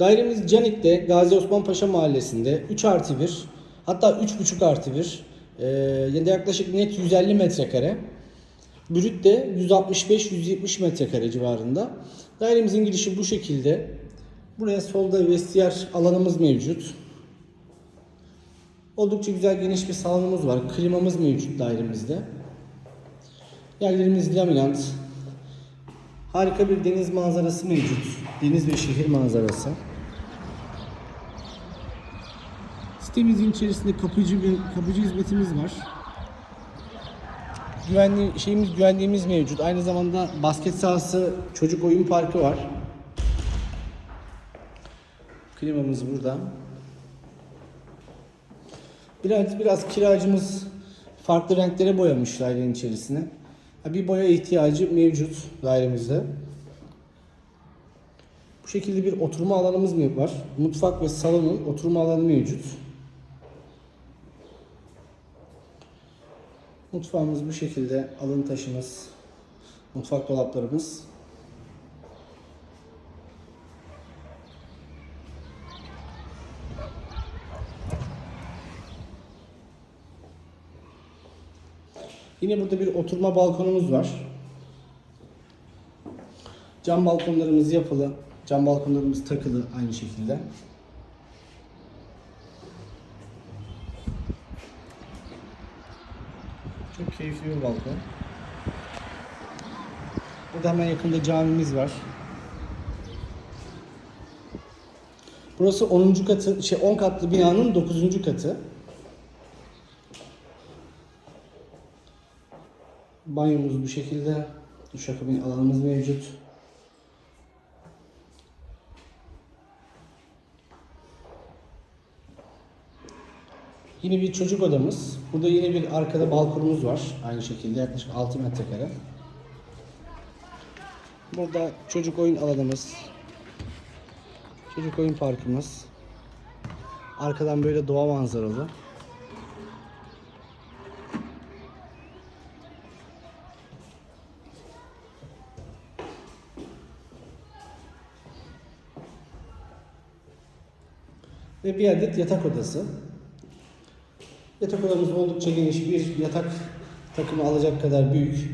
Dairemiz Canik'te Gazi Osman Paşa Mahallesi'nde 3 artı 1 hatta 3,5 artı 1 e, de yaklaşık net 150 metrekare. Brüt de 165-170 metrekare civarında. Dairemizin girişi bu şekilde. Buraya solda vestiyer alanımız mevcut. Oldukça güzel geniş bir salonumuz var. Klimamız mevcut dairemizde. Yerlerimiz laminant. Harika bir deniz manzarası mevcut. Deniz ve şehir manzarası. Sitemizin içerisinde kapıcı bir kapıcı hizmetimiz var. Güvenli şeyimiz güvenliğimiz mevcut. Aynı zamanda basket sahası, çocuk oyun parkı var. Klimamız burada. Biraz biraz kiracımız farklı renklere boyamış dairenin içerisine. Bir boya ihtiyacı mevcut dairemizde. Bu şekilde bir oturma alanımız mı var? Mutfak ve salonun oturma alanı mevcut. Mutfağımız bu şekilde alın taşımız, mutfak dolaplarımız. Yine burada bir oturma balkonumuz var. Cam balkonlarımız yapılı. Cam balkonlarımız takılı aynı şekilde. Çok keyifli bir balkon. Burada hemen yakında camimiz var. Burası 10. katı, şey 10 katlı binanın 9. katı. Banyomuz bu şekilde. Duşakabin alanımız mevcut. Yine bir çocuk odamız. Burada yine bir arkada balkonumuz var. Aynı şekilde yaklaşık 6 metrekare. Burada çocuk oyun alanımız. Çocuk oyun parkımız. Arkadan böyle doğa manzaralı. Ve bir adet yatak odası. Yatak odamız oldukça geniş bir yatak takımı alacak kadar büyük.